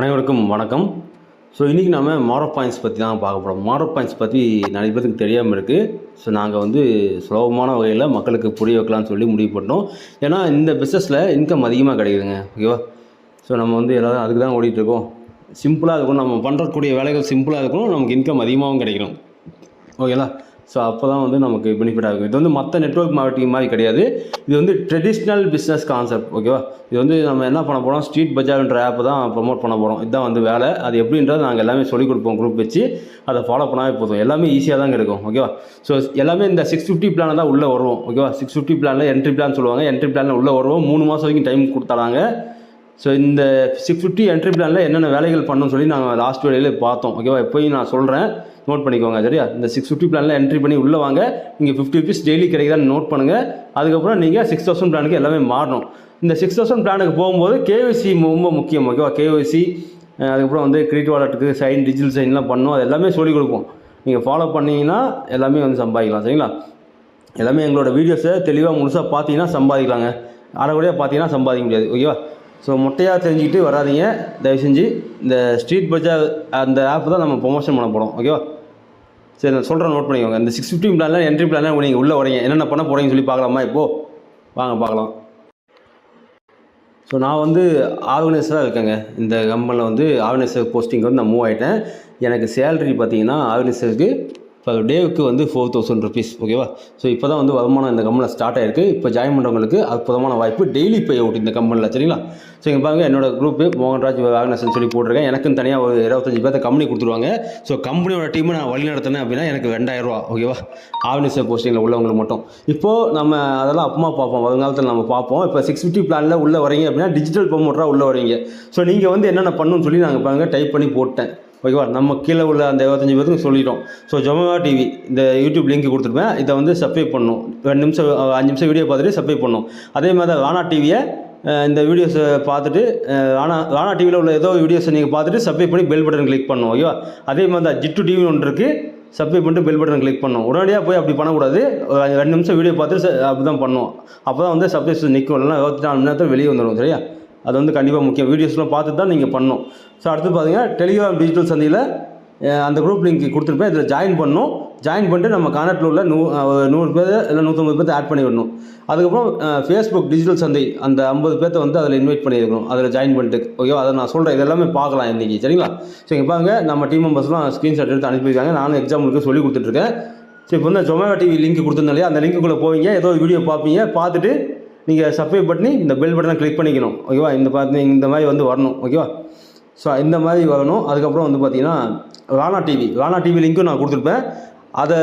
அனைவருக்கும் வணக்கம். ஸோ இன்றைக்கி நம்ம மாரோ பாயிண்ட்ஸ் பற்றி தான் பார்க்க போகிறோம் மாரோ பாயிண்ட்ஸ் பற்றி நிறைய பேருக்கு தெரியாமல் இருக்குது ஸோ நாங்கள் வந்து சுலபமான வகையில் மக்களுக்கு புரிய வைக்கலாம்னு சொல்லி முடிவு பண்ணோம் ஏன்னா இந்த பிஸ்னஸில் இன்கம் அதிகமாக கிடைக்குதுங்க. ஓகேவா ஸோ நம்ம வந்து எல்லோரும் அதுக்கு தான் ஓடிட்டுருக்கோம் சிம்பிளாக இருக்கும் நம்ம பண்ணுறக்கூடிய வேலைகள் சிம்பிளாக இருக்கணும். நமக்கு இன்கம் அதிகமாகவும் கிடைக்கணும். ஓகேங்களா ஸோ அப்போ தான் வந்து நமக்கு பெனிஃபிட் ஆகும் இது வந்து மற்ற நெட்ஒர்க் மார்க்கெட்டிங் மாதிரி கிடையாது. இது வந்து ட்ரெடிஷ்னல் பிஸ்னஸ் கான்செப்ட் ஓகேவா இது வந்து நம்ம என்ன பண்ண போகிறோம் ஸ்ட்ரீட் பஜார்ன்ற ஆப் தான் ப்ரொமோட் பண்ண போகிறோம் இதுதான் வந்து வேலை. அது எப்படின்றது நாங்கள் எல்லாமே சொல்லிக் கொடுப்போம் குரூப் வச்சு. அதை ஃபாலோ பண்ணாவே போதும். எல்லாமே ஈஸியாக தான் கிடைக்கும் ஓகேவா ஸோ எல்லாமே இந்த சிக்ஸ் ஃபிஃப்டி பிளானில் தான் உள்ளே வருவோம் ஓகேவா சிக்ஸ் ஃபிஃப்டி பிளானில் என்ட்ரி பிளான் சொல்லுவாங்க. என்ட்ரி பிளானில் உள்ளே வருவோம். மூணு மாதம் வரைக்கும் டைம் கொடுத்தாங்க ஸோ இந்த சிக்ஸ் ஃபிஃப்டி என்ட்ரி பிளானில் என்னென்ன வேலைகள் பண்ணணும்னு சொல்லி நாங்கள் லாஸ்ட் வேலையில் பார்த்தோம். ஓகேவா எப்போயும் நான் சொல்கிறேன் நோட் பண்ணிக்கோங்க சரியா? இந்த சிக்ஸ் ஃபிஃப்டி பிளானில் என்ட்ரி பண்ணி உள்ளே வாங்க. நீங்கள் ஃபிஃப்டி ருபீஸ் டெய்லி கிடைக்குதான்னு நோட் பண்ணுங்கள் அதுக்கப்புறம் நீங்கள் சிக்ஸ் தௌசண்ட் பிளானுக்கு எல்லாமே மாறணும். இந்த சிக்ஸ் தௌசண்ட் பிளானுக்கு போகும்போது கேஒய்சி ரொம்ப முக்கியம். ஓகேவா கேஒய்சி அதுக்கப்புறம் வந்து கிரெடிட் வாலெட்டுக்கு சைன் டிஜிட்டல் சைன்லாம் பண்ணணும் அது எல்லாமே சொல்லிக் கொடுப்போம். நீங்கள் ஃபாலோ பண்ணிங்கன்னா எல்லாமே வந்து சம்பாதிக்கலாம் சரிங்களா? எல்லாமே எங்களோட வீடியோஸை தெளிவாக முழுசாக பார்த்தீங்கன்னா சம்பாதிக்கலாங்க. அரைக்குறையாக பார்த்தீங்கன்னா சம்பாதிக்க முடியாது. ஓகேவா ஸோ மொட்டையாக தெரிஞ்சுக்கிட்டு வராதீங்க. தயவு செஞ்சு இந்த ஸ்ட்ரீட் பஜார் அந்த ஆப் தான் நம்ம ப்ரொமோஷன் பண்ண போகிறோம் ஓகேவா சரி நான் சொல்கிறேன் நோட் பண்ணிக்கோங்க. இந்த சிக்ஸ் ஃபிஃப்டி பிளானில் என்ட்ரி பிளானில் நீங்கள் உள்ளே வரீங்க என்னென்ன பண்ண போகிறீங்கன்னு சொல்லி பார்க்கலாமா? இப்போது வாங்க பார்க்கலாம். ஸோ நான் வந்து ஆர்கனைசராக இருக்கேங்க. இந்த கம்பெனியில் வந்து ஆர்கனைசர் போஸ்டிங் வந்து நான் மூவ் ஆகிட்டேன் எனக்கு சேலரி பார்த்தீங்கன்னா ஆர்கனைசருக்கு இப்போ டேவுக்கு வந்து ஃபோர் தௌசண்ட் ருபீஸ் ஓகேவா ஸோ இப்போ தான் வந்து வருமானம் இந்த கம்பெனியில் ஸ்டார்ட் ஆயிருக்கு. இப்போ ஜாயின் பண்ணுறவங்களுக்கு அற்புதமான வாய்ப்பு டெய்லி பே அவுட் இந்த கம்பெனியில் சரிங்களா? ஸோ இங்கே பாருங்க என்னோட குரூப்பு மோகன்ராஜ் ஆர்கனைசேஷன் சொல்லி போட்டிருக்கேன். எனக்கும் தனியாக ஒரு இருபத்தஞ்சு பேர்த்த கம்பெனி கொடுத்துருவாங்க. ஸோ கம்பெனியோட டீமை நான் வழி நடத்தினேன் அப்படின்னா எனக்கு ரெண்டாயிரம் ரூபா ஓகேவா ஆஃபீஸர் போஸ்டிங்கில் உள்ளவங்களுக்கு மட்டும். இப்போது நம்ம அதெல்லாம் அப்புறமா பார்ப்போம். வருங்காலத்தில் நம்ம பார்ப்போம். இப்போ சிக்ஸ் ஃபிஃப்டி பிளானில் உள்ளே வரீங்க அப்படின்னா டிஜிட்டல் ப்ரொமோட்டராக உள்ளே வரீங்க ஸோ நீங்கள் வந்து என்னென்ன பண்ணணும்னு சொல்லி நாங்கள் பாருங்கள் டைப் பண்ணி போட்டேன். ஓகேவா? நம்ம கீழே உள்ள அந்த இருபத்தஞ்சி பேருக்கு சொல்லிட்டோம். ஸோ ஜொமேட்டோ டிவி இந்த யூடியூப் லிங்க் கொடுத்துருப்பேன். இதை வந்து சப்ஸ்கிரைப் பண்ணணும் ரெண்டு நிமிஷம் அஞ்சு நிமிஷம் வீடியோ பார்த்துட்டு சப்ஸ்கிரைப் பண்ணும். அதே மாதிரி தான் ராணா டிவியை இந்த வீடியோஸை பார்த்துட்டு ராணா ராணா டிவியில் உள்ள ஏதோ வீடியோஸை நீங்கள் பார்த்துட்டு சப்ஸ்கிரைப் பண்ணி பெல் பட்டன் கிளிக் பண்ணும். ஓகேவா? அதே மாதிரி தான் ஜிட்டு டிவி ஒன்று இருக்குது சப்ஸ்கிரைப் பண்ணிட்டு பெல் பட்டன் கிளிக் பண்ணும். உடனடியாக போய் அப்படி பண்ணக்கூடாது. ஒரு ரெண்டு நிமிஷம் வீடியோ பார்த்துட்டு ச- அப்படி தான் பண்ணணும் அப்போ தான் வந்து சப்ஸ்கிரைப் நிற்கும். இல்லைன்னா இருபத்தி நாலு மணி நேரத்தில் வெளியே வந்துடும் சரியா? அது வந்து கண்டிப்பாக முக்கியம். வீடியோஸ்லாம் பார்த்து தான் நீங்கள் பண்ணணும். ஸோ அடுத்து பார்த்தீங்கன்னா டெலிகிராம் டிஜிட்டல் சந்தையில் அந்த குரூப் லிங்க் கொடுத்துருப்பேன். இதில் ஜாயின் பண்ணணும். ஜாயின் பண்ணிட்டு நம்ம கானட்டில் உள்ள நூ நூறு பேர் இல்லை நூற்றம்பது பேர்த்த ஆட் பண்ணிவிடணும் அதுக்கப்புறம் ஃபேஸ்புக் டிஜிட்டல் சந்தை அந்த ஐம்பது பேர்த்த வந்து அதில் இன்வைட் பண்ணியிருக்கணும் அதில் ஜாயின் பண்ணிட்டு. ஓகேவா அதை நான் சொல்கிறேன் இதெல்லாமே பார்க்கலாம் இன்றைக்கி சரிங்களா? ஸோ இங்கே பாருங்க. நம்ம டீம் மெம்பர்ஸ்லாம் ஸ்க்ரீன்ஷாட் எடுத்து அனுப்பியிருக்காங்க நானும் எக்ஸாம்பிளுக்கு சொல்லி கொடுத்துட்ருக்கேன் ஸோ இப்போ வந்து ஜொமேட்டோ டிவி லிங்க் கொடுத்துருந்தாலே அந்த லிங்க்குள்ளே போவீங்க. ஏதோ ஒரு வீடியோ பார்ப்பீங்க. பார்த்துட்டு நீங்கள் சப்ஸ்கிரைப் பண்ணி இந்த பெல் பட்டனை கிளிக் பண்ணிக்கணும். ஓகேவா இந்த பார்த்து இந்த மாதிரி வந்து வரணும். ஓகேவா ஸோ இந்த மாதிரி வரணும். அதுக்கப்புறம் வந்து பார்த்தீங்கன்னா ராணா டிவி ராணா டிவி லிங்க்கும் நான் கொடுத்துருப்பேன். அதை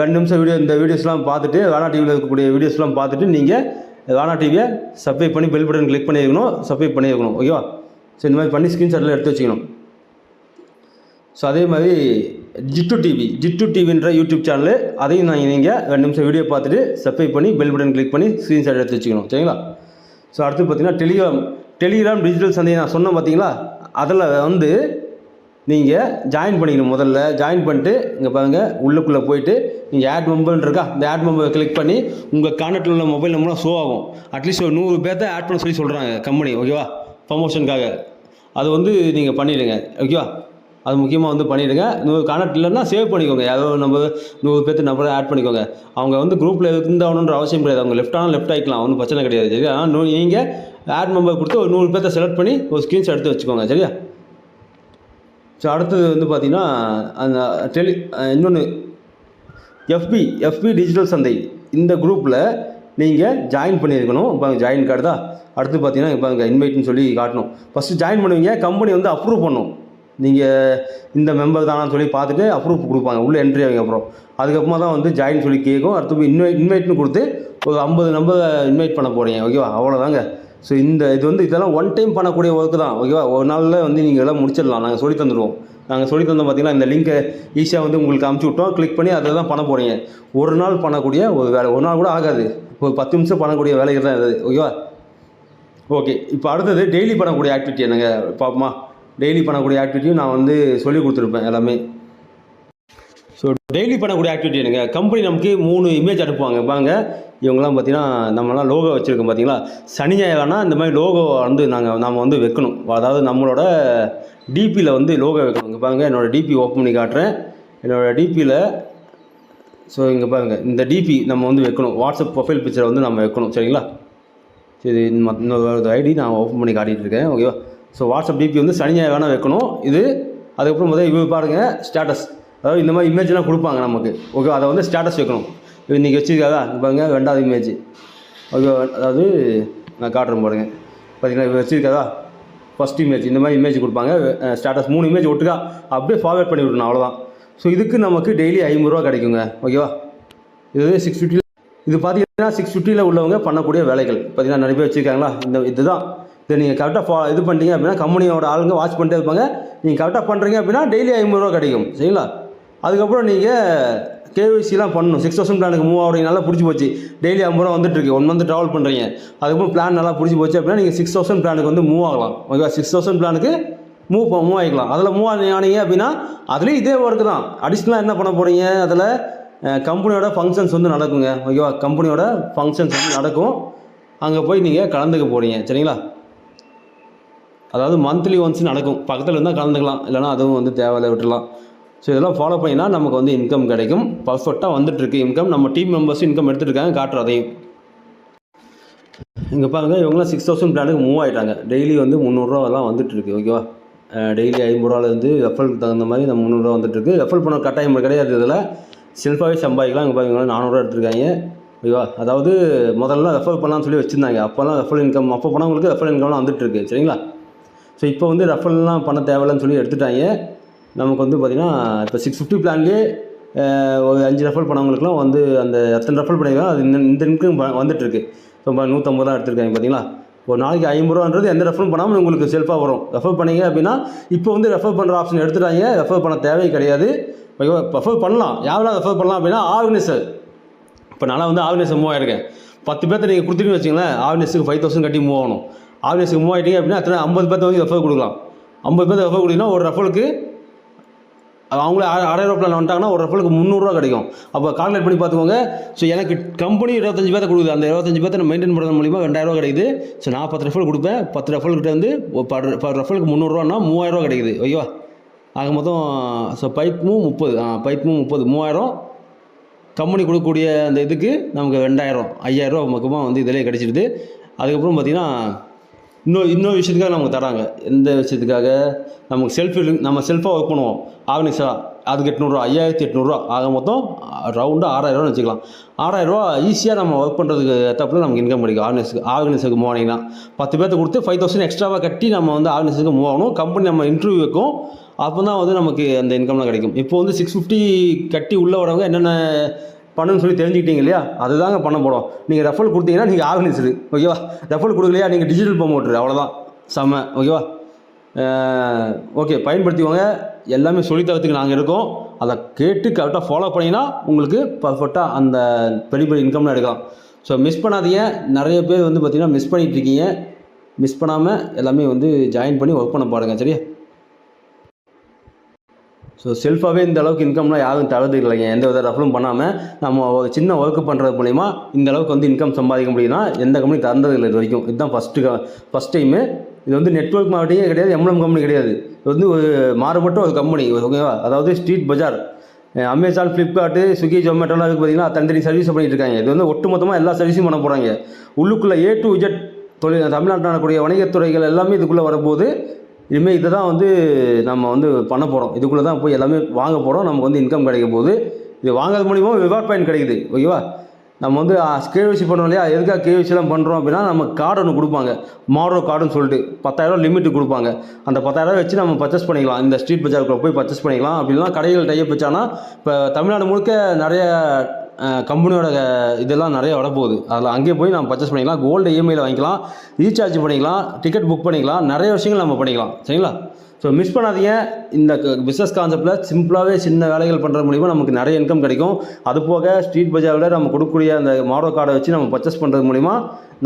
ரெண்டு நிமிஷம் வீடியோ இந்த வீடியோஸ்லாம் பார்த்துட்டு ராணா டிவியில் இருக்கக்கூடிய வீடியோஸ்லாம் பார்த்துட்டு நீங்கள் ராணா டிவியை சப்ஸ்கிரைப் பண்ணி பெல் பட்டன் கிளிக் பண்ணியிருக்கணும். சப்ஸ்கிரைப் பண்ணியிருக்கணும். ஓகேவா ஸோ இந்த மாதிரி பண்ணி ஸ்க்ரீன்ஷாட்டில் எடுத்து வச்சுக்கணும். ஸோ அதே மாதிரி ஜிட்டு டிவி ஜிட்டு டிவின்ற யூடியூப் சேனலு அதையும் நான் நீங்கள் ரெண்டு நிமிஷம் வீடியோ பார்த்துட்டு சப்ஸ்கிரைப் பண்ணி பெல் பட்டன் கிளிக் பண்ணி ஸ்க்ரீன்ஷாட் எடுத்து வச்சுக்கணும். சரிங்களா? ஸோ அடுத்து பார்த்தீங்கன்னா டெலிகிராம் டெலிகிராம் டிஜிட்டல் சந்தையை நான் சொன்னேன் பார்த்தீங்களா? அதில் வந்து நீங்கள் ஜாயின் பண்ணிக்கணும் முதல்ல. ஜாயின் பண்ணிட்டு இங்கே பாருங்கள் உள்ளுக்குள்ளே போயிட்டு நீங்கள் ஆட் மெம்பர்னு இருக்கா? இந்த ஆட் மெம்பரை கிளிக் பண்ணி உங்கள் கான்டாக்டில் உள்ள மொபைல் நம்பர்லாம் ஷோ ஆகும். அட்லீஸ்ட் ஒரு நூறு பேர்த்த ஆட் பண்ண சொல்லி சொல்கிறாங்க கம்பெனி ஓகேவா ப்ரமோஷனுக்காக அது வந்து நீங்கள் பண்ணிவிடுங்க ஓகேவா அது முக்கியமாக வந்து பண்ணிவிடுங்க நூறு கான்டாக்ட் இல்லைன்னா சேவ் பண்ணிக்கோங்க. ஏதோ நம்ம நூறு பேர்த்து நம்பரை ஆட் பண்ணிக்கோங்க. அவங்க வந்து குரூப்பில் இருந்தாகணுன்ற அவசியம் கிடையாது. அவங்க லெஃப்ட் ஆனால் லெஃப்ட் ஆகிக்கலாம் ஒன்றும் பிரச்சனை கிடையாது. சரியா? ஆனால் நீங்கள் ஆட் மெம்பர் கொடுத்து ஒரு நூறு பேர்த்த செலக்ட் பண்ணி ஒரு ஸ்க்ரீன்ஷாட் எடுத்து வச்சுக்கோங்க. சரியா? ஸோ அடுத்தது வந்து பார்த்தீங்கன்னா அந்த டெலி இன்னொன்று எஃபி எஃபி டிஜிட்டல் சந்தை. இந்த குரூப்பில் நீங்கள் ஜாயின் பண்ணியிருக்கணும். இப்போ ஜாயின் கார்டு தான். அடுத்து பார்த்தீங்கன்னா இப்போ இன்வைட்னு சொல்லி காட்டணும். ஃபஸ்ட்டு ஜாயின் பண்ணுவீங்க. கம்பெனி வந்து அப்ரூவ் பண்ணும். நீங்கள் இந்த மெம்பர் தானான்னு சொல்லி பார்த்துட்டு அப்ரூவ் கொடுப்பாங்க. உள்ளே என்ட்ரி ஆகிங்க அப்புறம் அதுக்கப்புறமா தான் வந்து ஜாயின் சொல்லி கேட்கும். அடுத்து இன்வைட் இன்வைட்னு கொடுத்து ஒரு ஐம்பது நம்பரை இன்வைட் பண்ண போகிறீங்க ஓகேவா அவ்வளோதாங்க ஸோ இந்த இது வந்து இதெல்லாம் ஒன் டைம் பண்ணக்கூடிய ஒர்க்கு தான். ஓகேவா ஒரு நாளில் வந்து நீங்கள் எல்லாம் முடிச்சிடலாம். நாங்கள் சொல்லி தந்துடுவோம் நாங்கள் சொல்லி தந்தோம் பார்த்தீங்கன்னா இந்த லிங்க்கை ஈஸியாக வந்து உங்களுக்கு அமுச்சு விட்டோம். கிளிக் பண்ணி அதை தான் பண்ண போகிறீங்க ஒரு நாள் பண்ணக்கூடிய ஒரு வேலை. ஒரு நாள் கூட ஆகாது. ஒரு பத்து நிமிஷம் பண்ணக்கூடிய வேலைகள் தான் இது. ஓகேவா ஓகே இப்போ அடுத்தது டெய்லி பண்ணக்கூடிய ஆக்டிவிட்டி என்னங்க? பார்ப்போமா. டெய்லி பண்ணக்கூடிய ஆக்டிவிட்டியும் நான் வந்து சொல்லி கொடுத்துருப்பேன் எல்லாமே. ஸோ டெய்லி பண்ணக்கூடிய ஆக்டிவிட்டி எனக்கு கம்பெனி நமக்கு மூணு இமேஜ் அனுப்புவாங்க. பாங்க இவங்கெல்லாம் பார்த்தீங்கன்னா நம்மலாம் லோகோ வச்சுருக்கோம் பார்த்தீங்களா? சனி ஞாயிறுனா இந்த மாதிரி லோகோ வந்து நாங்கள் நாம் வந்து வைக்கணும். அதாவது நம்மளோட டிபியில் வந்து லோகோ வைக்கணும் இங்கே பாருங்கள் என்னோடய டிபி ஓப்பன் பண்ணி காட்டுறேன். என்னோடய டிபியில் ஸோ இங்கே பாருங்கள் இந்த டிபி நம்ம வந்து வைக்கணும். வாட்ஸ்அப் ப்ரொஃபைல் பிக்சரை வந்து நம்ம வைக்கணும். சரிங்களா? சரி இது இன்னொரு ஐடி நான் ஓப்பன் பண்ணி காட்டிகிட்டு இருக்கேன். ஓகேவா ஸோ வாட்ஸ்அப் டிபி வந்து சனியாக வேணால் வைக்கணும். இது அதுக்கப்புறம் முதல்ல இது பாருங்கள் ஸ்டேட்டஸ் அதாவது இந்த மாதிரி இமேஜ்லாம் கொடுப்பாங்க நமக்கு. ஓகே அதை வந்து ஸ்டேட்டஸ் வைக்கணும். இன்றைக்கி வச்சுருக்காதா? இங்க பாருங்க ரெண்டாவது இமேஜ் ஓகே அதாவது நான் காட்டுறேன் பாருங்கள் பார்த்தீங்கன்னா இப்போ வச்சுருக்காதா? ஃபஸ்ட் இமேஜ் இந்த மாதிரி இமேஜ் கொடுப்பாங்க. ஸ்டேட்டஸ் மூணு இமேஜ் ஒட்டுக்கா அப்படியே ஃபார்வேர்ட் பண்ணி விடணும் அவ்வளோதான் ஸோ இதுக்கு நமக்கு டெய்லி ஐம்பதுரூவா கிடைக்குங்க. ஓகேவா இது சிக்ஸ் ஃபிஃப்டி இது பார்த்தீங்கன்னா சிக்ஸ் ஃபிஃப்டியில் உள்ளவங்க பண்ணக்கூடிய வேலைகள். பார்த்தீங்கன்னா நிறைய பேர் வச்சுருக்காங்களா? இந்த இதுதான். இதை நீங்கள் கரெக்டாக ஃபா இது பண்ணிட்டீங்க அப்படின்னா கம்பெனியோட ஆளுங்க வாட்ச் பண்ணிட்டே இருப்பாங்க. நீங்கள் கரெக்டாக பண்ணுறீங்க அப்படின்னா டெய்லி ஐம்பதுரூவா கிடைக்கும். சரிங்களா? அதுக்கப்புறம் நீங்கள் கேவிசிலாம் பண்ணணும். சிக்ஸ் தௌசண்ட் பிளானுக்கு மூவ் ஆகிறீங்க நல்லா பிடிச்சி போச்சு. டெய்லி ஐம்பது ரூபா வந்துட்டு இருக்கு. ஒன் மந்த் ட்ராவல் பண்ணுறீங்க அதுக்கப்புறம் பிளான் நல்லா பிடிச்சி போச்சு அப்படின்னா நீங்கள் சிக்ஸ் தௌசண்ட் பிளானுக்கு வந்து மூவ் ஆகலாம். ஓகேவா சிக்ஸ் தௌசண்ட் பிளானுக்கு மூவ் மூவ் ஆகிக்கலாம் அதில் மூவ் ஆனீங்க அப்படின்னா அதுலேயும் இதே ஒர்க்கு தான். அடிஷ்னலாக என்ன பண்ண போகிறீங்க அதில் கம்பெனியோட ஃபங்க்ஷன்ஸ் வந்து நடக்குங்க. ஓகேவா கம்பெனியோட ஃபங்க்ஷன்ஸ் வந்து நடக்கும். அங்கே போய் நீங்கள் கலந்துக்க போகிறீங்க சரிங்களா? அதாவது மந்த்லி ஒன்ஸ் நடக்கும். பக்கத்தில் இருந்தால் கலந்துக்கலாம். இல்லைனா அதுவும் வந்து தேவையில்லை விட்டுலாம் ஸோ இதெல்லாம் ஃபாலோ பண்ணினா நமக்கு வந்து இன்கம் கிடைக்கும். பர்ஃபெக்டாக வந்துட்டுருக்கு இன்கம் நம்ம டீம் மெம்பர்ஸும் இன்கம் எடுத்துருக்காங்க காட்டுற அதையும். இங்கே பாருங்கள் இவங்களாம் சிக்ஸ் தௌசண்ட் பிளானுக்கு மூவ் ஆகிட்டாங்க டெய்லி வந்து முந்நூறுரூவாலாம் வந்துட்டுருக்கு ஓகேவா டெய்லி ஐம்பது ரூபாலேருந்து தகுந்த மாதிரி நம்ம முந்நூறுரூவா வந்துட்டுருக்கு. இருக்கு பண்ண கட்டாயம் கிடையாது இதில். செல்ஃபாகவே சம்பாதிக்கலாம். இங்கே பாருங்க நானூறுரூவா எடுத்துருக்காங்க. ஓகேவா? அதாவது முதல்ல ரெஃபர் பண்ணலாம்னு சொல்லி வச்சுருந்தாங்க. அப்போல்லாம் ரெஃபல் இன்கம் அப்போ போனவங்களுக்கு ரெஃபர் இன்கம்லாம் வந்துட்டுருக்கு சரிங்களா? ஸோ இப்போ வந்து ரெஃபர்லாம் பண்ண தேவையில்லைன்னு சொல்லி எடுத்துட்டாங்க. நமக்கு வந்து பார்த்திங்கன்னா இப்போ சிக்ஸ் ஃபிஃப்டி பிளான்லேயே ஒரு அஞ்சு ரெஃபர் பண்ணவங்களுக்குலாம் வந்து அந்த எத்தனை ரெஃபர் பண்ணியிருக்காங்க அது இந்த இந்த இன்கம் வந்துட்டுருக்கு. இப்போ நூற்றம்பது ரூபா எடுத்திருக்காங்க பார்த்தீங்களா ஒரு நாளைக்கு ஐம்பது ரூபான்றது எந்த ரெஃபரும் பண்ணாமல் உங்களுக்கு செல்ஃபாக வரும். ரெஃபர் பண்ணீங்க அப்படின்னா இப்போ வந்து ரெஃபர் பண்ணுற ஆப்ஷன் எடுத்துட்டாங்க. ரெஃபர் பண்ண தேவை கிடையாது. ரெஃபர் பண்ணலாம். யாரெல்லாம் ரெஃபர் பண்ணலாம் அப்படின்னா ஆர்கனைசர் இப்போ நான் வந்து ஆர்கனைசர் மூவ் ஆயிருக்கேன். பத்து பேர்த்த நீங்கள் கொடுத்துட்டு வச்சிங்களேன் ஆர்கனைஸுக்கு ஃபைவ் தௌசண்ட் கட்டி மூவ் ஆகணும். ஆர்கனைஸுக்கு மூவ் அப்படின்னா அத்தனை ஐம்பது பேர்த்த வந்து ரெஃபர் கொடுக்கலாம். ஐம்பது பேர்த்த ரெஃபர் கொடுத்தீங்கன்னா ஒரு ரெஃபருக்கு அவங்களே ஆ- ஆறாயிரம் பிளான் வந்துட்டாங்கன்னா ஒரு ரெஃபருக்கு முந்நூறுரூவா கிடைக்கும். அப்போ கால்குலேட் பண்ணி பார்த்துக்கோங்க. ஸோ எனக்கு கம்பெனி இருபத்தஞ்சு பேர்த்த கொடுக்குது. அந்த இருபத்தஞ்சு பேர்த்த நான் மெயின்டைன் பண்ணுறது மூலிமா ரெண்டாயிரூவா கிடைக்குது. ஸோ நான் பத்து ரெஃபல் கொடுப்பேன். பத்து ரெஃபல்கிட்ட வந்து ஒரு பர் பர் ரெஃபலுக்கு முந்நூறுரூவானா மூவாயிரரூவா கிடைக்குது. ஐயோ ஆக மொத்தம் ஸோ பைப்பும் முப்பது. ஆ பைப்பும் முப்பது. மூவாயிரம். கம்பெனி கொடுக்கக்கூடிய அந்த இதுக்கு நமக்கு ரெண்டாயிரம். ஐயாயிரரூவா மொக்கமாக வந்து இதிலே கிடச்சிடுது அதுக்கப்புறம் பார்த்திங்கன்னா இன்னொரு இன்னொரு விஷயத்துக்காக நமக்கு தராங்க எந்த விஷயத்துக்காக? நமக்கு செல்ஃபி நம்ம செல்ஃபாக ஒர்க் பண்ணுவோம். ஆர்கனைஸாக அதுக்கு எட்நூறுரூவா ஐயாயிரத்தி எட்நூறுரூவா ஆக மொத்தம் ரவுண்டாக ஆறாயிரரூவான்னு வச்சுக்கலாம். ஆறாயிரரூவா ஈஸியாக நம்ம ஒர்க் பண்ணுறதுக்கு ஏற்றப்பல நமக்கு இன்கம் கிடைக்கும். ஆர்கனைஸுக்கு ஆர்கனைஸுக்கு மூவ் ஆனீங்கன்னா. பத்து பேர்த்து கொடுத்து ஃபைவ் தௌசண்ட் எக்ஸ்ட்ராவாக கட்டி நம்ம வந்து ஆர்கனைஸுக்கு மூவ் ஆகணும். கம்பெனி நம்ம இன்டர்வியூ வைக்கும். அப்போ தான் வந்து நமக்கு அந்த இன்கம்லாம் கிடைக்கும். இப்போ வந்து சிக்ஸ் ஃபிஃப்டி கட்டி உள்ளே வரவங்க என்னென்ன பண்ணுன்னு சொல்லி தெரிஞ்சுக்கிட்டீங்க இல்லையா? அதுதாங்க பண்ண போகிறோம் நீங்கள் ரெஃபல் கொடுத்தீங்கன்னா நீங்கள் ஆர்கனைசரு ஓகேவா ரெஃபல் கொடுக்கலையா? நீங்கள் டிஜிட்டல் ப்ரமோட்டர் அவ்வளோதான் செம்ம ஓகேவா ஓகே பயன்படுத்திக்கோங்க. எல்லாமே சொல்லித்தரத்துக்கு நாங்கள் இருக்கோம். அதை கேட்டு கரெக்டாக ஃபாலோ பண்ணிங்கன்னா உங்களுக்கு பர்ஃபெக்டாக அந்த பெரிய பெரிய இன்கம்லாம் எடுக்கலாம். ஸோ மிஸ் பண்ணாதீங்க. நிறைய பேர் வந்து பார்த்திங்கன்னா மிஸ் பண்ணிகிட்ருக்கீங்க மிஸ் பண்ணாமல் எல்லாமே வந்து ஜாயின் பண்ணி ஒர்க் பண்ண பாருங்கள் சரியா? ஸோ செல்ஃபாகவே இந்த அளவுக்கு இன்கம்லாம் யாரும் தரது இல்லைங்க எந்த வித ரஃபலும் பண்ணாமல் நம்ம ஒரு சின்ன ஒர்க்கு பண்ணுறது மூலிமா இந்த அளவுக்கு வந்து இன்கம் சம்பாதிக்க முடியும்னா எந்த கம்பெனி தந்தது இல்லை இது வரைக்கும். இதுதான் ஃபஸ்ட்டு ஃபஸ்ட் டைமு இது வந்து நெட்வொர்க் மார்க்கெட்டிங்கே கிடையாது எம்எம் கம்பெனி கிடையாது. இது வந்து ஒரு மாறுபட்ட ஒரு கம்பெனி ஓகேவா? அதாவது street bazaar Amazon Flipkart Swiggy ஜொமேட்டோலாம் இருக்குது பார்த்தீங்கன்னா தனித்தனி சர்வீஸ் பண்ணிட்டு இருக்காங்க. இது வந்து ஒட்டுமொத்தமாக எல்லா சர்வீஸும் பண்ண போகிறாங்க உள்ளுக்குள்ளே ஏ டு இஜட் தொழில் தமிழ்நாட்டில் நடக்கக்கூடிய வணிகத்துறைகள் எல்லாமே இதுக்குள்ளே வரும்போது இனிமேல் இதை தான் வந்து நம்ம வந்து பண்ண போகிறோம் இதுக்குள்ளே தான் போய் எல்லாமே வாங்க போகிறோம் நமக்கு வந்து இன்கம் கிடைக்க போகுது. இது வாங்குறது மூலிமா ரிவார்ட் பாயிண்ட் கிடைக்குது. ஓகேவா நம்ம வந்து கேவிசி பண்ணோம் இல்லையா? எதுக்காக கேவிசிலாம் பண்ணுறோம் அப்படின்னா நம்ம கார்டு ஒன்று கொடுப்பாங்க. மாடோ கார்டுன்னு சொல்லிட்டு. பத்தாயிரரூவா லிமிட் கொடுப்பாங்க. அந்த பத்தாயிரரூவா வச்சு நம்ம பர்ச்சேஸ் பண்ணிக்கலாம். இந்த ஸ்ட்ரீட் பஜார்க்குள்ளே போய் பர்ச்சேஸ் பண்ணிக்கலாம். அப்படின்னா கடைகள் டைப் வச்சானா இப்போ தமிழ்நாடு முழுக்க நிறைய கம்பெனியோட இதெல்லாம் நிறைய வரப்போகுது. அதில் அங்கேயே போய் நம்ம பர்ச்சேஸ் பண்ணிக்கலாம். கோல்டு இஎம்ஐயில் வாங்கிக்கலாம். ரீசார்ஜ் பண்ணிக்கலாம். டிக்கெட் புக் பண்ணிக்கலாம். நிறைய விஷயங்கள் நம்ம பண்ணிக்கலாம். சரிங்களா? ஸோ மிஸ் பண்ணாதீங்க. இந்த பிஸ்னஸ் கான்செப்டில் சிம்பிளாகவே சின்ன வேலைகள் பண்ணுறது மூலிமா நமக்கு நிறைய இன்கம் கிடைக்கும். அது போக ஸ்ட்ரீட் பஜாரில் நம்ம கொடுக்கக்கூடிய அந்த மாடோ கார்டை வச்சு நம்ம பர்ச்சேஸ் பண்ணுறது மூலிமா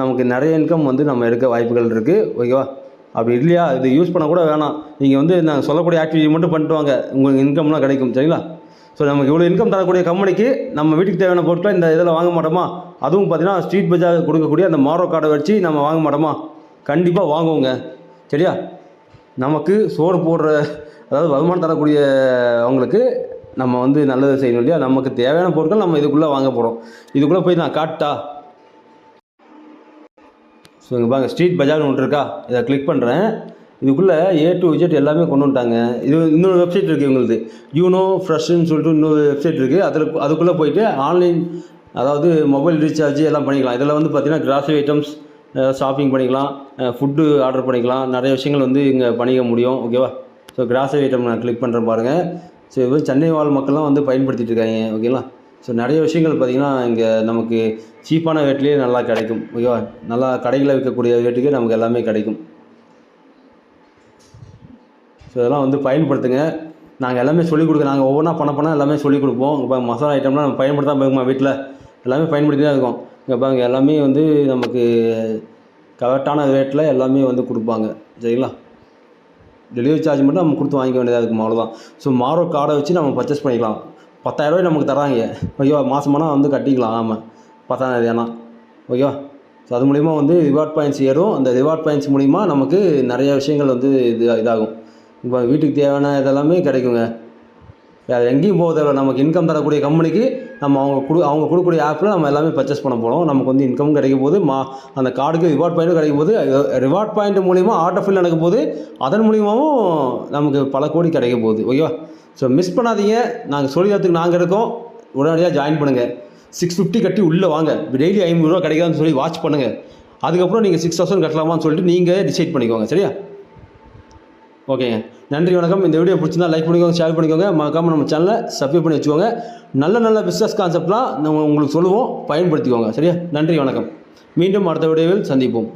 நமக்கு நிறைய இன்கம் வந்து நம்ம எடுக்க வாய்ப்புகள் இருக்குது ஓகேவா? அப்படி இல்லையா? இது யூஸ் பண்ண கூட வேணாம். நீங்கள் வந்து நான் சொல்லக்கூடிய ஆக்டிவிட்டி மட்டும் பண்ணிட்டு வாங்க. உங்களுக்கு இன்கம்லாம் கிடைக்கும். சரிங்களா? ஸோ நமக்கு இவ்வளோ இன்கம் தரக்கூடிய கம்பெனிக்கு நம்ம வீட்டுக்கு தேவையான பொருட்களை இந்த இதில் வாங்க மாட்டோமா? அதுவும் பார்த்தீங்கன்னா ஸ்ட்ரீட் பஜார் கொடுக்கக்கூடிய அந்த மாரோ கார்டை வச்சு நம்ம வாங்க மாட்டோமா? கண்டிப்பாக வாங்குவோங்க. சரியா? நமக்கு சோறு போடுற அதாவது வருமானம் தரக்கூடிய அவங்களுக்கு நம்ம வந்து நல்லது செய்யணும் இல்லையா? நமக்கு தேவையான பொருட்கள் நம்ம இதுக்குள்ளே வாங்க போகிறோம் இதுக்குள்ளே போய் நான் காட்டா? ஸோ இங்கே பாருங்க ஸ்ட்ரீட் பஜார்னு ஒன்று இருக்கா? இதை கிளிக் பண்ணுறேன் இதுக்குள்ளே ஏ டு விஜெட் எல்லாமே கொண்டு வந்துட்டாங்க. இது இன்னொரு வெப்சைட் இருக்குது இவங்களுது. யூனோ ஃப்ரெஷ்ன்னு சொல்லிட்டு இன்னொரு வெப்சைட் இருக்குது அதில் அதுக்குள்ளே போயிட்டு ஆன்லைன் அதாவது மொபைல் ரீசார்ஜ் எல்லாம் பண்ணிக்கலாம். இதில் வந்து பார்த்திங்கன்னா கிராசரி ஐட்டம்ஸ் ஷாப்பிங் பண்ணிக்கலாம். ஃபுட்டு ஆர்டர் பண்ணிக்கலாம். நிறைய விஷயங்கள் வந்து இங்கே பண்ணிக்க முடியும். ஓகேவா ஸோ கிராசரி ஐட்டம் நான் கிளிக் பண்ணுறேன் பாருங்கள் ஸோ இது சென்னை வாழ் மக்கள்லாம் வந்து பயன்படுத்திட்டு இருக்காங்க. ஓகேங்களா ஸோ நிறைய விஷயங்கள் பார்த்திங்கன்னா இங்கே நமக்கு சீப்பான ரேட்லேயே நல்லா கிடைக்கும். ஓகேவா நல்லா கடைகளில் விற்கக்கூடிய ரேட்டுக்கே நமக்கு எல்லாமே கிடைக்கும். ஸோ இதெல்லாம் வந்து பயன்படுத்துங்க. நாங்கள் எல்லாமே சொல்லிக் கொடுக்க நாங்கள் ஒவ்வொன்றா பண்ண பண்ணால் எல்லாமே சொல்லிக் கொடுப்போம். இப்போ மசாலா ஐட்டம்லாம் நம்ம பயன்படுத்தாமல் இருக்குமா வீட்டில் எல்லாமே பயன்படுத்தி தான் இருக்கோம். இங்கே பாருங்க எல்லாமே வந்து நமக்கு கரெக்டான ரேட்டில் எல்லாமே வந்து கொடுப்பாங்க. சரிங்களா? டெலிவரி சார்ஜ் மட்டும் நம்ம கொடுத்து வாங்கிக்க வேண்டியதாக இருக்கும்? அவ்வளோதான் ஸோ மாரோ கார்டை வச்சு நம்ம பர்ச்சேஸ் பண்ணிக்கலாம். பத்தாயிரரூவாய் நமக்கு தராங்க. ஓகேவா? மாதமானா வந்து கட்டிக்கலாம். ஆமாம் பத்தாயிரம் ஏன்னா ஓகேவா? ஸோ அது மூலிமா வந்து ரிவார்ட் பாயிண்ட்ஸ் ஏறும். அந்த ரிவார்ட் பாயிண்ட்ஸ் மூலிமா நமக்கு நிறைய விஷயங்கள் வந்து இது இதாகும். இப்போ வீட்டுக்கு தேவையான இதெல்லாமே கிடைக்குங்க. வேறு எங்கேயும் போக தேவை நமக்கு இன்கம் தரக்கூடிய கம்பெனிக்கு நம்ம அவங்க கொடு அவங்க கொடுக்கக்கூடிய ஆப்பில் நம்ம எல்லாமே பர்ச்சேஸ் பண்ண போகிறோம் நமக்கு வந்து இன்கம் கிடைக்கும் போது மா அந்த கார்டுக்கு ரிவார்ட் பாயிண்ட்டும் கிடைக்கும் போது ரிவார்ட் பாயிண்ட் மூலிமா ஆர்டர் ஃபில் நடக்கும் போது அதன் மூலியமாகவும் நமக்கு பல கோடி கிடைக்கும் போகுது ஓகேவா? ஸோ மிஸ் பண்ணாதீங்க. நாங்கள் சொல்லிக்கிறதுக்கு நாங்கள் இருக்கோம். உடனடியாக ஜாயின் பண்ணுங்கள் சிக்ஸ் ஃபிஃப்டி கட்டி உள்ளே வாங்க. டெய்லி ஐநூறுரூவா கிடைக்காதுன்னு சொல்லி வாட்ச் பண்ணுங்கள் அதுக்கப்புறம் நீங்கள் சிக்ஸ் தௌசண்ட் கட்டலாமான்னு சொல்லிட்டு நீங்கள் டிசைட் பண்ணிக்கோங்க. சரியா? ஓகேங்க நன்றி வணக்கம். இந்த வீடியோ பிடிச்சிருந்தா லைக் பண்ணிக்கோங்க ஷேர் பண்ணிக்கோங்க. மறக்காம நம்ம சேனலை சப்ஸ்கிரைப் பண்ணி வச்சுக்கோங்க. நல்ல நல்ல பிஸ்னஸ் கான்செப்ட்லாம் நம்ம உங்களுக்கு சொல்லுவோம். பயன்படுத்திக்கோங்க. சரியா? நன்றி வணக்கம். மீண்டும் அடுத்த வீடியோவில் சந்திப்போம்.